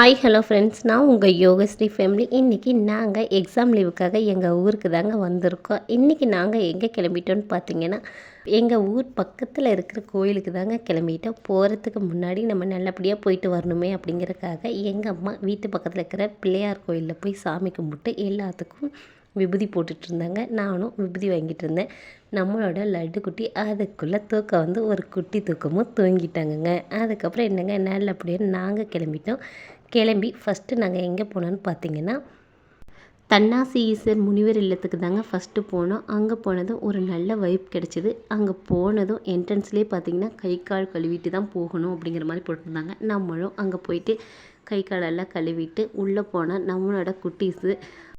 Hi hello friends நான் உங்கள் Yogashree family இன்றைக்கி நாங்கள் எக்ஸாம் லீவுக்காக எங்கள் ஊருக்கு தாங்க வந்திருக்கோம். இன்றைக்கி நாங்கள் எங்கே கிளம்பிட்டோன்னு பார்த்தீங்கன்னா எங்கள் ஊர் பக்கத்தில் இருக்கிற கோயிலுக்கு தாங்க கிளம்பிட்டோம். போகிறதுக்கு முன்னாடி நம்ம நல்லபடியாக போயிட்டு வரணுமே அப்படிங்கிறதுக்காக எங்கள் அம்மா வீட்டு பக்கத்தில் இருக்கிற பிள்ளையார் கோயிலில் போய் சாமி கும்பிட்டு எல்லாத்துக்கும் விபூதி போட்டுட்டு இருந்தாங்க நானும் விபூதி வாங்கிட்டு இருந்தேன் நம்மளோட லட்டு குட்டி அதுக்குள்ளே தூக்கம் வந்து ஒரு குட்டி தூக்கமும் தூங்கிட்டாங்கங்க அதுக்கப்புறம் என்னங்க நல்ல அப்படியே நாங்கள் கிளம்பிட்டோம். கிளம்பி ஃபஸ்ட்டு நாங்கள் எங்கே போனோன்னு பார்த்தீங்கன்னா தன்னாசி ஈஸ்வர் முனிவர் இல்லத்துக்கு தாங்க ஃபஸ்ட்டு போனோம். அங்கே போனதும் ஒரு நல்ல வைப் கிடச்சிது. அங்கே போனதும் என்ட்ரன்ஸ்லேயே பார்த்தீங்கன்னா கை கால் கழுவிட்டு தான் போகணும் அப்படிங்கிற மாதிரி போட்டிருந்தாங்க. நம்மளும் அங்கே போயிட்டு கை காலெல்லாம் கழுவிட்டு உள்ளே போனால் நம்மளோட குட்டீஸு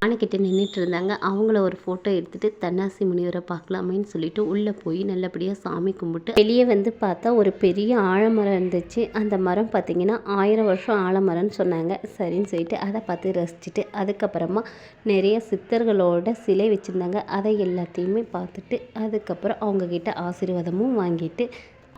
ஆனைக்கிட்ட நின்றுட்டு இருந்தாங்க அவங்கள ஒரு ஃபோட்டோ எடுத்துகிட்டு தன்னாசி முனிவரை பார்க்கலாமேன்னு சொல்லிட்டு உள்ளே போய் நல்லபடியாக சாமி கும்பிட்டு வெளியே வந்து பார்த்தா ஒரு பெரிய ஆழமரம் இருந்துச்சு. அந்த மரம் பார்த்திங்கன்னா ஆயிரம் வருஷம் ஆழமரம்னு சொன்னாங்க. சரின்னு சொல்லிட்டு அதை பார்த்து ரசிச்சுட்டு அதுக்கப்புறமா நிறைய சித்தர்களோட சிலை வச்சுருந்தாங்க. அதை எல்லாத்தையுமே பார்த்துட்டு அதுக்கப்புறம் அவங்கக்கிட்ட ஆசீர்வாதமும் வாங்கிட்டு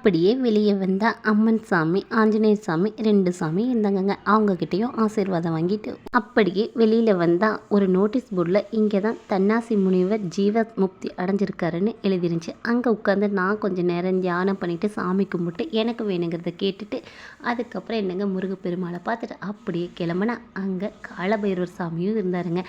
அப்படியே வெளியே வந்தால் அம்மன் சாமி ஆஞ்சநேய சாமி ரெண்டு சாமி இருந்தாங்கங்க. அவங்கக்கிட்டேயும் ஆசீர்வாதம் வாங்கிட்டு அப்படியே வெளியில் வந்தால் ஒரு நோட்டீஸ் போர்டில் இங்கே தான் தன்னாசி முனிவர் ஜீவ முக்தி அடைஞ்சிருக்காருன்னு எழுதிருந்துச்சு. அங்கே உட்காந்து நான் கொஞ்சம் நேரம் தியானம் பண்ணிவிட்டு சாமி கும்பிட்டு எனக்கு வேணுங்கிறத கேட்டுட்டு அதுக்கப்புறம் என்னங்க முருகப்பெருமாளை பார்த்துட்டு அப்படியே கிளம்புனா அங்கே காலபைரவர் சாமியும் இருந்தாருங்க.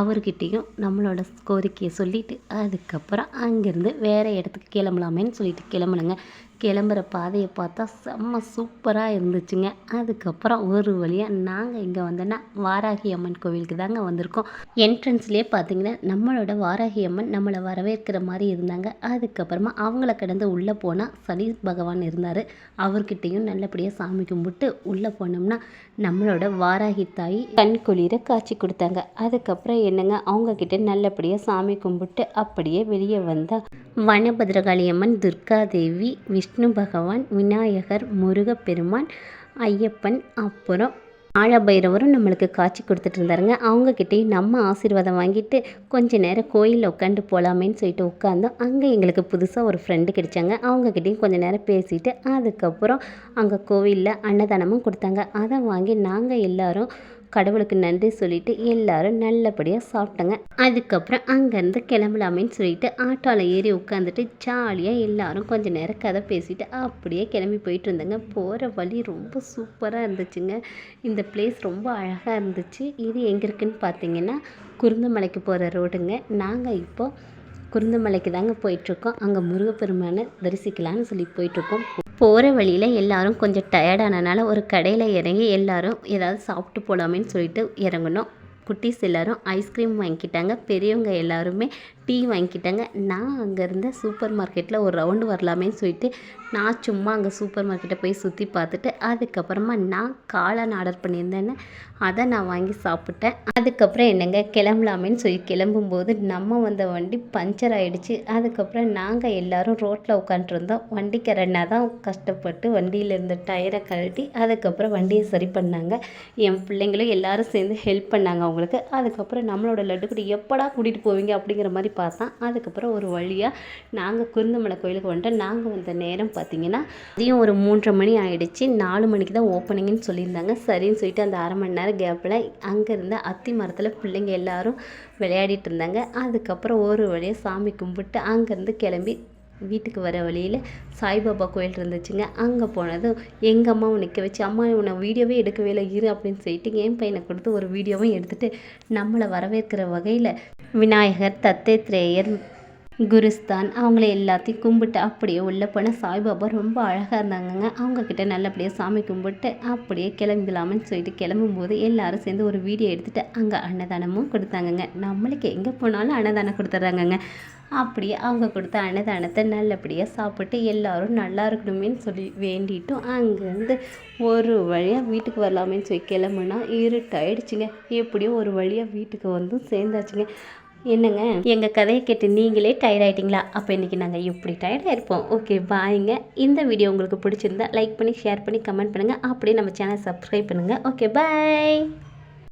அவர்கிட்டையும் நம்மளோட கோரிக்கையை சொல்லிவிட்டு அதுக்கப்புறம் அங்கேருந்து வேறு இடத்துக்கு கிளம்பலாமேன்னு சொல்லிட்டு கிளம்புனங்க. கிளம்புற பாதையை பார்த்தா செம்ம சூப்பராக இருந்துச்சுங்க. அதுக்கப்புறம் ஒரு வழியாக நாங்கள் இங்கே வந்தோன்னா வாராகி அம்மன் கோவிலுக்கு தாங்க வந்திருக்கோம். என்ட்ரன்ஸ்லேயே பார்த்தீங்கன்னா நம்மளோட வாராகி அம்மன் நம்மளை வரவேற்கிற மாதிரி இருந்தாங்க. அதுக்கப்புறமா அவங்கள கடந்து உள்ளே போனால் சனி பகவான் இருந்தார். அவர்கிட்டையும் நல்லபடியாக சாமி கும்பிட்டு உள்ளே போனோம்னா நம்மளோட வாராகி தாய் கண் குளிர காட்சி கொடுத்தாங்க. அதுக்கப்புறம் என்னங்க அவங்கக்கிட்ட நல்லபடியாக சாமி கும்பிட்டு அப்படியே வெளியே வந்தால் வனபத்ரகாளி அம்மன் துர்காதேவி விஷ்ணு விஷ்ணு பகவான் விநாயகர் முருகப்பெருமான் ஐயப்பன் அப்புறம் ஆழபைரவரும் நம்மளுக்கு காட்சி கொடுத்துட்டு இருந்தாருங்க. அவங்கக்கிட்டேயும் நம்ம ஆசீர்வாதம் வாங்கிட்டு கொஞ்ச நேரம் கோயிலில் உட்காந்து போகலாமேன்னு சொல்லிட்டு உட்காந்தோம் அங்கே எங்களுக்கு புதுசாக ஒரு ஃப்ரெண்டு கிடைச்சாங்க. அவங்கக்கிட்டேயும் கொஞ்சம் நேரம் பேசிட்டு அதுக்கப்புறம் அங்கே கோவிலில் அன்னதானமும் கொடுத்தாங்க. அதை வாங்கி நாங்கள் எல்லோரும் கடவுளுக்கு நன்றி சொல்லிட்டு எல்லாரும் நல்லபடியாக சாப்பிட்டோங்க. அதுக்கப்புறம் அங்கேருந்து கிளம்பலாமேன்னு சொல்லிட்டு ஆட்டோவில் ஏறி உட்காந்துட்டு ஜாலியாக எல்லாரும் கொஞ்சம் நேரம் கதை பேசிட்டு அப்படியே கிளம்பி போயிட்டு இருந்தேங்க. போகிற வழி ரொம்ப சூப்பராக இருந்துச்சுங்க. இந்த பிளேஸ் ரொம்ப அழகாக இருந்துச்சு. இது எங்கே இருக்குன்னு பார்த்தீங்கன்னா குருந்தமலைக்கு போகிற ரோடுங்க நாங்கள் இப்போது குருந்தமலைக்கு தாங்க போயிட்டுருக்கோம் அங்கே முருகப்பெருமானை தரிசிக்கலான்னு சொல்லி போயிட்டுருக்கோம் போகிற வழியில் எல்லோரும் கொஞ்சம் டயர்டானனால ஒரு கடையில் இறங்கி எல்லோரும் ஏதாவது சாப்பிட்டு போகலாமேன்னு சொல்லிட்டு இறங்குனோம். குட்டீஸ் எல்லோரும் ஐஸ்கிரீம் வாங்கிக்கிட்டாங்க. பெரியவங்க எல்லாருமே டீ வாங்கிட்டேங்க நான் அங்கே இருந்த சூப்பர் மார்க்கெட்டில் ஒரு ரவுண்டு வரலாமேன்னு சொல்லிட்டு நான் சும்மா அங்கே சூப்பர் மார்க்கெட்டை போய் சுற்றி பார்த்துட்டு அதுக்கப்புறமா நான் காளான் ஆர்டர் பண்ணியிருந்தேன்னு அதை நான் வாங்கி சாப்பிட்டேன். அதுக்கப்புறம் என்னங்க கிளம்பலாமேன்னு சொல்லி கிளம்பும்போது நம்ம வந்த வண்டி பஞ்சர் ஆகிடுச்சு அதுக்கப்புறம் நாங்கள் எல்லோரும் ரோட்டில் உட்காண்ட்ருந்தோம் வண்டிக்காரண்ணா தான் கஷ்டப்பட்டு வண்டியில் இருந்த டயரை கழட்டி அதுக்கப்புறம் வண்டியை சரி பண்ணாங்க. என் பிள்ளைங்களும் எல்லோரும் சேர்ந்து ஹெல்ப் பண்ணாங்க அவங்களுக்கு. அதுக்கப்புறம் நம்மளோட லட்டுக்குடி எப்படா கூட்டிகிட்டு போவீங்க அப்படிங்கிற மாதிரி பார்த்தோம் அதுக்கப்புறம் ஒரு வழியாக நாங்கள் குருந்தமலை கோயிலுக்கு வந்துட்டோம். நாங்கள் வந்த நேரம் பார்த்திங்கன்னா அதையும் ஒரு மூன்றரை மணி ஆகிடுச்சு நாலு மணிக்கு தான் ஓப்பனிங்னு சொல்லியிருந்தாங்க. சரின்னு சொல்லிட்டு அந்த அரை மணி நேரம் கேப்பில் அங்கேருந்து அத்தி மரத்தில் பிள்ளைங்க எல்லோரும் விளையாடிட்டு இருந்தாங்க. அதுக்கப்புறம் ஒரு வழியாக சாமி கும்பிட்டு அங்கேருந்து கிளம்பி வீட்டுக்கு வர வழியில் சாய்பாபா கோயில் இருந்துச்சுங்க. அங்கே போனதும் எங்கள் அம்மாவை நிற்க வச்சு அம்மா உன்னை வீடியோவே எடுக்கவே இல்லை இரு அப்படின்னு சொல்லிட்டு என் பையனை கொடுத்து ஒரு வீடியோவும் எடுத்துகிட்டு நம்மளை வரவேற்கிற வகையில் விநாயகர் தத்தேத்ரேயர் குருஸ்தான். அவங்கள எல்லாத்தையும் கும்பிட்டு அப்படியே உள்ளே போன சாய்பாபா ரொம்ப அழகாக இருந்தாங்கங்க. அவங்கக்கிட்ட நல்லபடியாக சாமி கும்பிட்டு அப்படியே கிளம்பிடலாமன்னு சொல்லிட்டு கிளம்பும்போது எல்லாரும் சேர்ந்து ஒரு வீடியோ எடுத்துகிட்டு அங்கே அன்னதானமும் கொடுத்தாங்கங்க. நம்மளுக்கு எங்கே போனாலும் அன்னதானம் கொடுத்துட்றாங்கங்க அப்படியே அவங்க கொடுத்த அன்னதானத்தை நல்லபடியாக சாப்பிட்டு எல்லோரும் நல்லா இருக்கணுமேன்னு சொல்லி வேண்டிட்டும் அங்கேருந்து ஒரு வழியாக வீட்டுக்கு வரலாமேன்னு சொல்லி கிளம்புனா இருட்டாயிடுச்சுங்க. எப்படியோ ஒரு வழியாக வீட்டுக்கு வந்து சேர்ந்தாச்சுங்க. என்னங்க? எங்கள் கதையை கேட்டு நீங்களே டயர்ட் ஆகிட்டிங்களா அப்போ இன்றைக்கி நாங்கள் இப்படி டயர்டாக இருப்போம்? ஓகே பாய்ங்க இந்த வீடியோ உங்களுக்கு பிடிச்சிருந்தா லைக் பண்ணி ஷேர் பண்ணி கமெண்ட் பண்ணுங்கள் அப்படியே நம்ம சேனல் சப்ஸ்கிரைப் பண்ணுங்கள் ஓகே பாய்